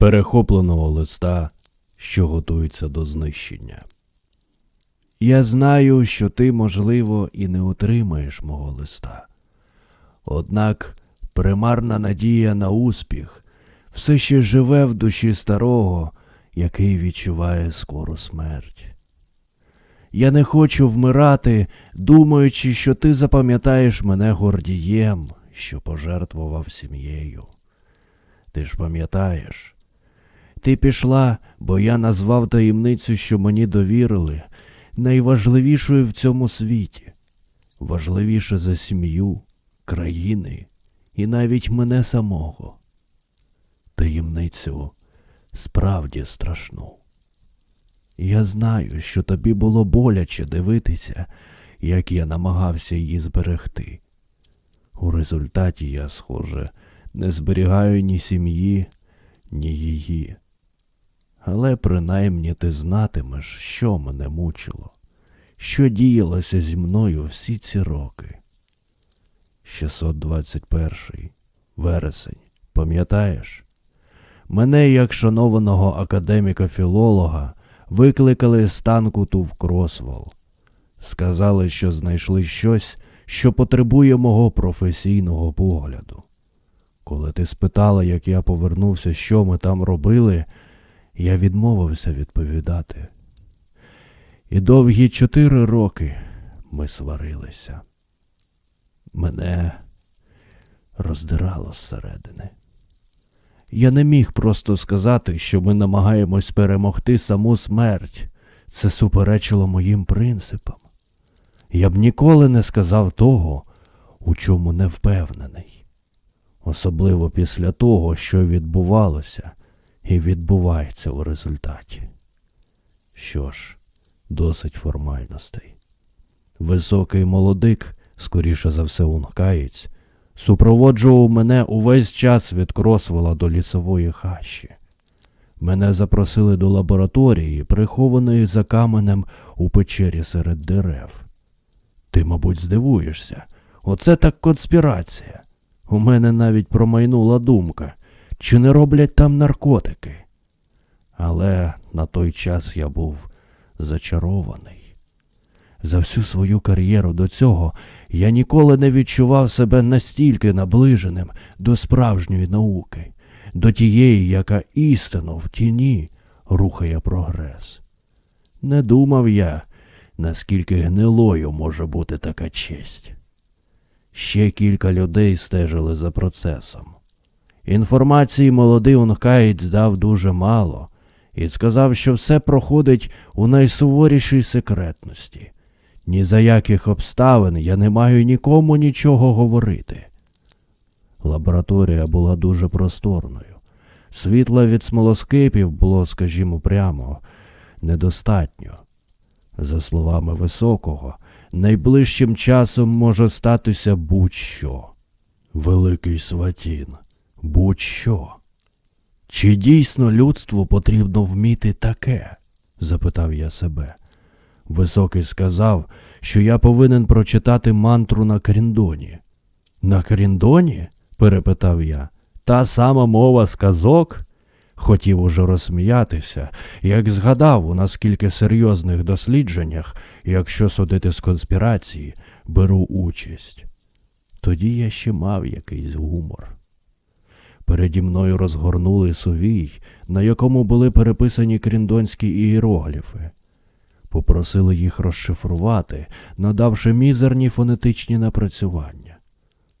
перехопленого листа, що готується до знищення. Я знаю, що ти, можливо, і не отримаєш мого листа. Однак примарна надія на успіх все ще живе в душі старого, який відчуває скору смерть. Я не хочу вмирати, думаючи, що ти запам'ятаєш мене гордієм, що пожертвував сім'єю. Ти ж пам'ятаєш, ти пішла, бо я назвав таємницю, що мені довірили, найважливішою в цьому світі, важливіше за сім'ю, країни і навіть мене самого. Таємницю справді страшну. Я знаю, що тобі було боляче дивитися, як я намагався її зберегти. У результаті я, схоже, не зберігаю ні сім'ї, ні її. Але принаймні ти знатимеш, що мене мучило, що діялося зі мною всі ці роки. 621 вересень, пам'ятаєш? Мене, як шанованого академіка-філолога, викликали з танку в Кросвол. Сказали, що знайшли щось, що потребує мого професійного погляду. Коли ти спитала, як я повернувся, що ми там робили, я відмовився відповідати. І довгі чотири роки ми сварилися. Мене роздирало зсередини. Я не міг просто сказати, що ми намагаємось перемогти саму смерть. Це суперечило моїм принципам. Я б ніколи не сказав того, у чому не впевнений. Особливо після того, що відбувалося і відбувається у результаті. Що ж, досить формальностей. Високий молодик, скоріше за все, ункаєць, супроводжував мене увесь час від Кросвела до лісової хащі. Мене запросили до лабораторії, прихованої за каменем у печері серед дерев. Ти, мабуть, здивуєшся. Оце так конспірація. У мене навіть промайнула думка, чи не роблять там наркотики. Але на той час я був зачарований. За всю свою кар'єру до цього я ніколи не відчував себе настільки наближеним до справжньої науки, до тієї, яка істинно в тіні рухає прогрес. Не думав я, наскільки гнилою може бути така честь. Ще кілька людей стежили за процесом. Інформації молодий Ункаєць дав дуже мало і сказав, що все проходить у найсуворішій секретності. Ні за яких обставин я не маю нікому нічого говорити. Лабораторія була дуже просторною. Світла від смолоскипів було, скажімо прямо, недостатньо. За словами високого, найближчим часом може статися будь-що. Великий сватін, будь-що. Чи дійсно людству потрібно вміти таке? запитав я себе. Високий сказав, що я повинен прочитати мантру на Кріндоні. На Кріндоні? перепитав я. Та сама мова сказок? Хотів уже розсміятися, як згадав, у наскільки серйозних дослідженнях, якщо судити з конспірації, беру участь. Тоді я ще мав якийсь гумор. Переді мною розгорнули сувій, на якому були переписані кріндонські ієрогліфи. Попросили їх розшифрувати, надавши мізерні фонетичні напрацювання.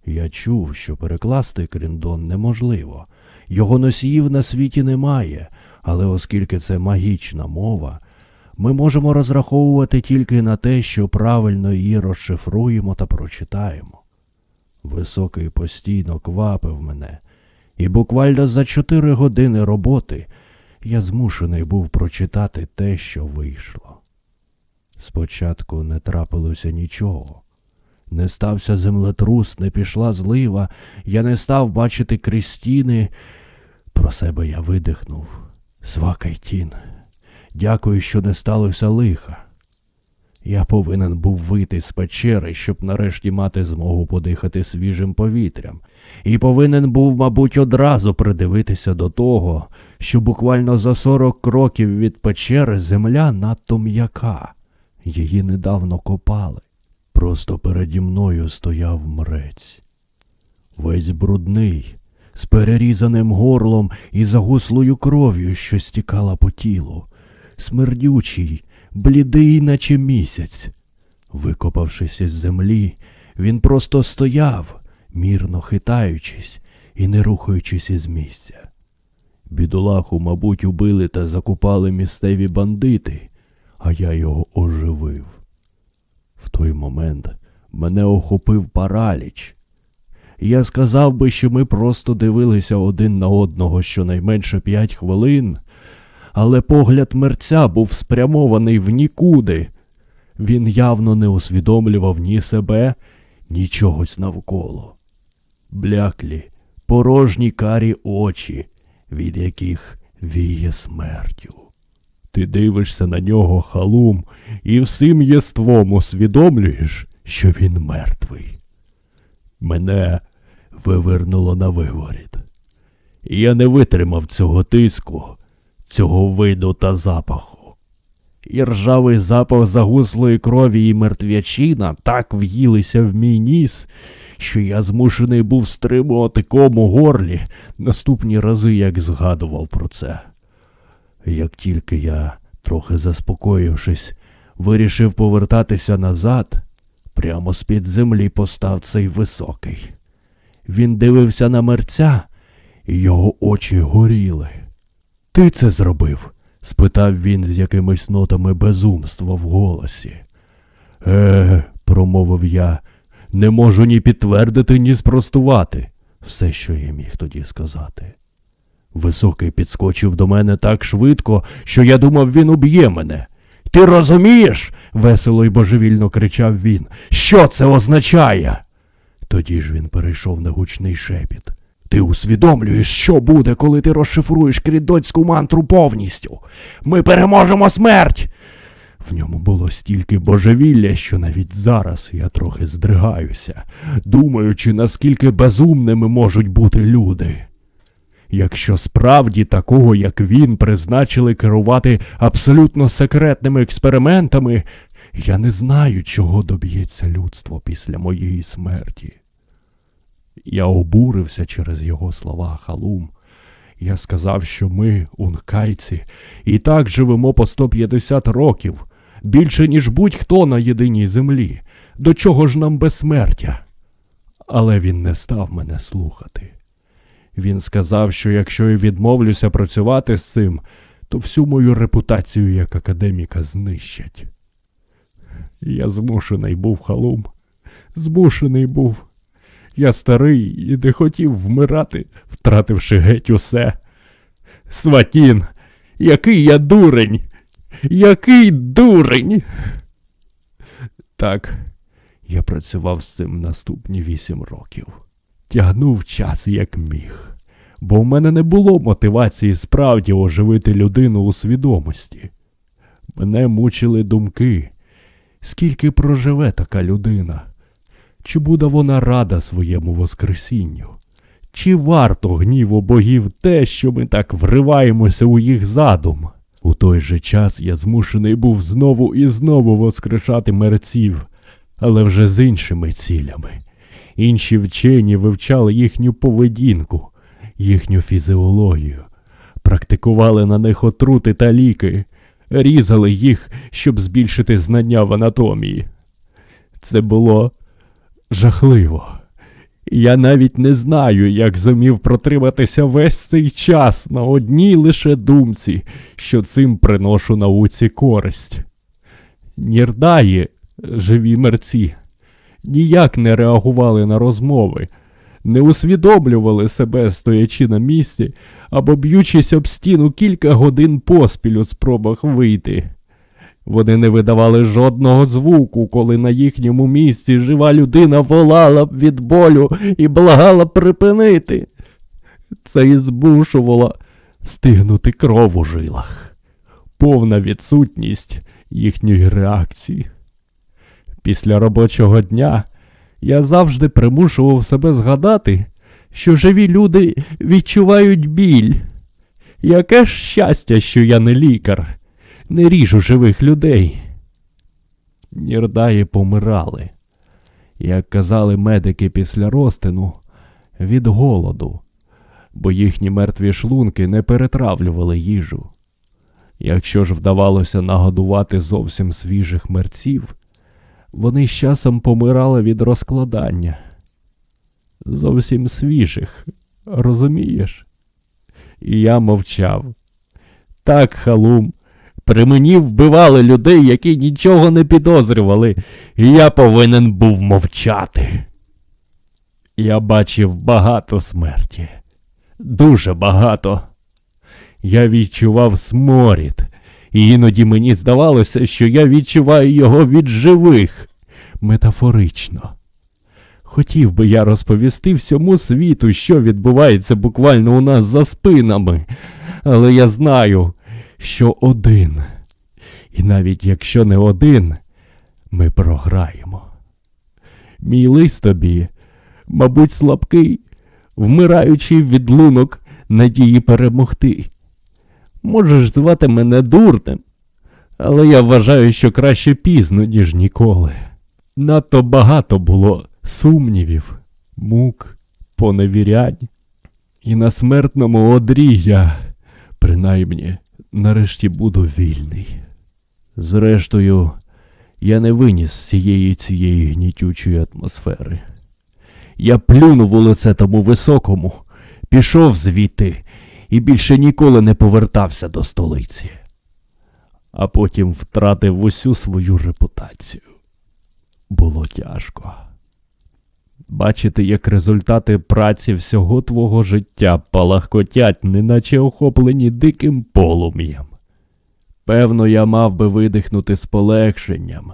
Я чув, що перекласти кріндон неможливо. Його носіїв на світі немає, але оскільки це магічна мова, ми можемо розраховувати тільки на те, що правильно її розшифруємо та прочитаємо. Високий постійно квапив мене, і буквально за чотири години роботи я змушений був прочитати те, що вийшло. Спочатку не трапилося нічого. Не стався землетрус, не пішла злива, я не став бачити крістіни. Про себе я видихнув. Свакайтін. Дякую, що не сталося лиха. Я повинен був вийти з печери, щоб нарешті мати змогу подихати свіжим повітрям, і повинен був, мабуть, одразу придивитися до того, що буквально за 40 кроків від печери земля надто м'яка. Її недавно копали. Просто переді мною стояв мрець. Весь брудний, з перерізаним горлом і загуслою кров'ю, що стікала по тілу, смердючий, блідий, наче місяць. Викопавшись із землі, він просто стояв, мірно хитаючись і не рухаючись із місця. Бідолаху, мабуть, убили та закупали місцеві бандити, а я його оживив. В той момент мене охопив параліч. Я сказав би, що ми просто дивилися один на одного щонайменше п'ять хвилин, але погляд мерця був спрямований в нікуди. Він явно не усвідомлював ні себе, ні чогось навколо. Бляклі, порожні карі очі, від яких віє смертю. Ти дивишся на нього халум і всім єством усвідомлюєш, що він мертвий. Мене вивернуло на виворіт. Я не витримав цього тиску, цього виду та запаху. І ржавий запах загуслої крові і мертвячина так в'їлися в мій ніс, що я змушений був стримувати ком у горлі наступні рази, як згадував про це. Як тільки я, трохи заспокоївшись, вирішив повертатися назад, прямо з-під землі постав цей високий. Він дивився на мерця, і його очі горіли. Ти це зробив? спитав він з якимись нотами безумства в голосі. Е, промовив я, не можу ні підтвердити, ні спростувати все, що я міг тоді сказати. Високий підскочив до мене так швидко, що я думав, він уб'є мене. Ти розумієш? весело й божевільно кричав він. Що це означає? Тоді ж він перейшов на гучний шепіт. Ти усвідомлюєш, що буде, коли ти розшифруєш крідоцьку мантру повністю. Ми переможемо смерть. В ньому було стільки божевілля, що навіть зараз я трохи здригаюся, думаючи, наскільки безумними можуть бути люди. Якщо справді такого, як він, призначили керувати абсолютно секретними експериментами, я не знаю, чого доб'ється людство після моєї смерті. Я обурився через його слова халум. Я сказав, що ми, ункайці, і так живемо по 150 років, більше, ніж будь-хто на єдиній землі. До чого ж нам безсмертя? Але він не став мене слухати. Він сказав, що якщо я відмовлюся працювати з цим, то всю мою репутацію як академіка знищать. Я змушений був халум, змушений був. Я старий і не хотів вмирати, втративши геть усе. Сватін, який я дурень, який дурень. Так, я працював з цим наступні вісім років. Тягнув час як міг, бо в мене не було мотивації справді оживити людину у свідомості. Мене мучили думки, скільки проживе така людина. Чи буде вона рада своєму Воскресінню? Чи варто гніву богів те, що ми так вриваємося у їх задум? У той же час я змушений був знову і знову воскрешати мерців, але вже з іншими цілями. Інші вчені вивчали їхню поведінку, їхню фізіологію, практикували на них отрути та ліки, різали їх, щоб збільшити знання в анатомії. Це було жахливо. Я навіть не знаю, як зумів протриматися весь цей час на одній лише думці, що цим приношу науці користь. Нірдаї, живі мерці, ніяк не реагували на розмови, не усвідомлювали себе, стоячи на місці або б'ючись об стіну кілька годин поспіль у спробах вийти. Вони не видавали жодного звуку, коли на їхньому місці жива людина волала б від болю і благала припинити. Це і збушувало стигнути кров у жилах, повна відсутність їхньої реакції. Після робочого дня я завжди примушував себе згадати, що живі люди відчувають біль. Яке ж щастя, що я не лікар, не ріжу живих людей. Нірдаї помирали, як казали медики після розтину, від голоду, бо їхні мертві шлунки не перетравлювали їжу. Якщо ж вдавалося нагодувати зовсім свіжих мерців, вони з часом помирали від розкладання. Зовсім свіжих, розумієш? І я мовчав. Так, халум, при мені вбивали людей, які нічого не підозрювали, і я повинен був мовчати. Я бачив багато смерті, дуже багато. Я відчував сморід, і іноді мені здавалося, що я відчуваю його від живих, метафорично. Хотів би я розповісти всьому світу, що відбувається буквально у нас за спинами, але я знаю, що один. І навіть якщо не один, ми програємо. Мій лист тобі, мабуть, слабкий, вмираючий відлунок надії перемогти. Можеш звати мене дурнем, але я вважаю, що краще пізно, ніж ніколи. Надто багато було сумнівів, мук, поневірянь. І на смертному одрі я, принаймні, нарешті буду вільний. Зрештою, я не виніс всієї цієї гнітючої атмосфери. Я плюнув у лице тому високому, пішов звідти і більше ніколи не повертався до столиці, а потім втратив усю свою репутацію. Було тяжко. Бачити, як результати праці всього твого життя палахкотять, неначе охоплені диким полум'ям. Певно, я мав би видихнути з полегшенням,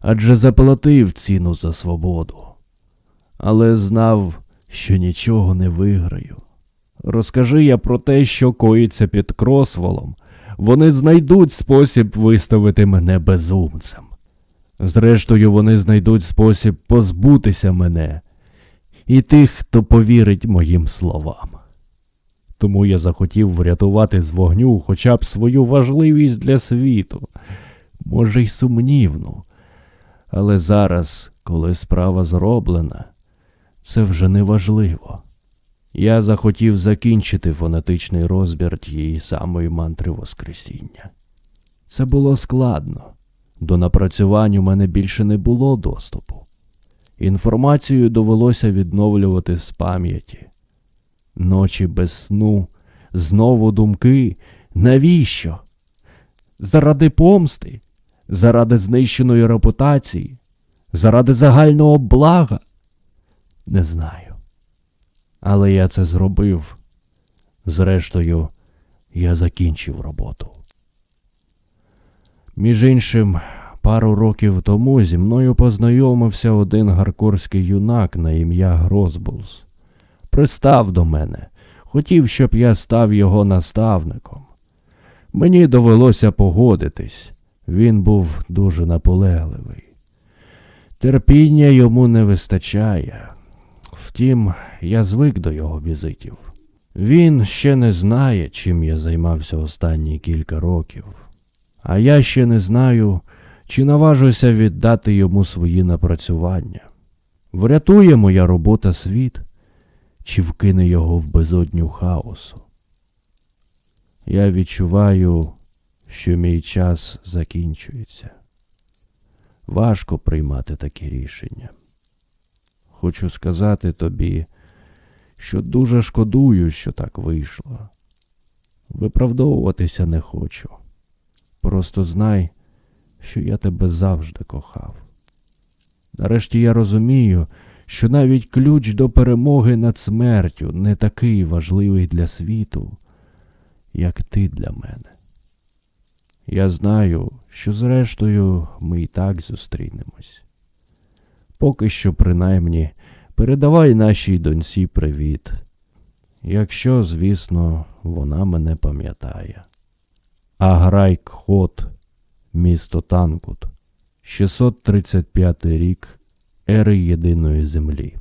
адже заплатив ціну за свободу, але знав, що нічого не виграю. Розкажи я про те, що коїться під кросволом, вони знайдуть спосіб виставити мене безумцем. Зрештою, вони знайдуть спосіб позбутися мене і тих, хто повірить моїм словам. Тому я захотів врятувати з вогню хоча б свою важливість для світу, може, й сумнівну. Але зараз, коли справа зроблена, це вже не важливо. Я захотів закінчити фонетичний розбір тієї самої мантри Воскресіння. Це було складно. До напрацювань у мене більше не було доступу. Інформацію довелося відновлювати з пам'яті. Ночі без сну, знову думки. Навіщо? Заради помсти, заради знищеної репутації, заради загального блага? Не знаю. Але я це зробив. Зрештою, я закінчив роботу. Між іншим, пару років тому зі мною познайомився один гаркорський юнак на ім'я Грозбулс. Пристав до мене, хотів, щоб я став його наставником. Мені довелося погодитись, він був дуже наполегливий. Терпіння йому не вистачає. Втім, я звик до його візитів. Він ще не знає, чим я займався останні кілька років, а я ще не знаю, чи наважуся віддати йому свої напрацювання. Врятує моя робота світ, чи вкине його в безодню хаосу. Я відчуваю, що мій час закінчується. Важко приймати такі рішення. Хочу сказати тобі, що дуже шкодую, що так вийшло. Виправдовуватися не хочу. Просто знай, що я тебе завжди кохав. Нарешті я розумію, що навіть ключ до перемоги над смертю не такий важливий для світу, як ти для мене. Я знаю, що зрештою ми і так зустрінемось. Поки що, принаймні, передавай нашій доньці привіт. Якщо, звісно, вона мене пам'ятає. Аграйк Хот, місто Танкут, 635 рік ери єдиної землі.